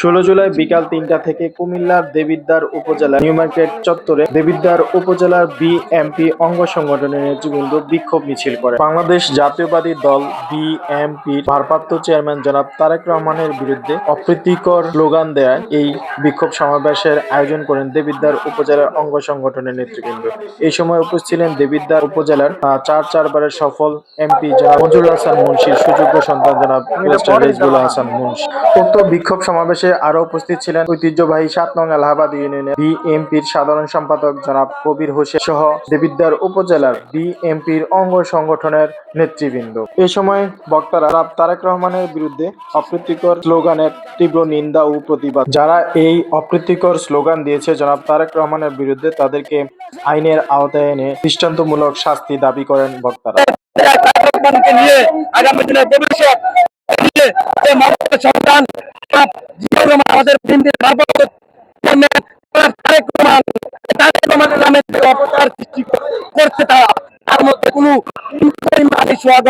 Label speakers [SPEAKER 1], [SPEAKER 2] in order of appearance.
[SPEAKER 1] ষোলো জুলাই বিকাল তিনটা থেকে কুমিল্লার দেবিদ্বার উপজেলা নিউ মার্কেট চত্বরে দেবিদ্বার উপজেলার বিএমপি অঙ্গ সংগঠনের নেতৃবৃন্দ বিক্ষোভ মিছিল করে। বাংলাদেশ জাতীয়বাদী দল বিএমপি ভারপ্রাপ্ত চেয়ারম্যান জনাব তারেক রহমানের বিরুদ্ধে অপ্রীতিকর স্লোগান দেয় এই বিক্ষোভ সমাবেশের আয়োজন করেন দেবিদ্বার উপজেলার অঙ্গ সংগঠনের নেতৃবৃন্দ। এই সময় উপস্থিত ছিলেন দেবিদ্বার উপজেলার চার চারবারের সফল এমপি জনাব মঞ্জুর হাসান মুন্সির সুযোগ্য সন্তান জনাব। হাসান মুন্সি। উক্ত বিক্ষোভ সমাবেশে আরও উপস্থিত ছিলেন ঐতিহ্যবাহী সাত নং এলাহাবাদ ইউনিয়নের বিএমপির সাধারণ সম্পাদক জনাব কবির হোসেন সহ দেবিদ্বার উপজেলার বিএমপির অঙ্গ সংগঠনের নেতৃবৃন্দ। এই সময় বক্তারা তারেক রহমানের বিরুদ্ধে অপ্রীতিকর স্লোগানের তীব্র নিন্দা ও প্রতিবাদ। যারা এই অপ্রীতিকর স্লোগান দিয়েছে, জনাব তারেক রহমানের বিরুদ্ধে তাদেরকে আইনের আওতায় এনে দৃষ্টান্তমূলক শাস্তি দাবি করেন বক্তারা।
[SPEAKER 2] আগামী দিনের ভবিষ্যৎ সন্তান তার জিয়া রহমান আমাদের বিএনপির ভারপ্রাপ্ত তারেক রহমান, তারেক রহমানের নামে অপচার সৃষ্টি করছে তারা, তার মধ্যে কোনো সোয়াদ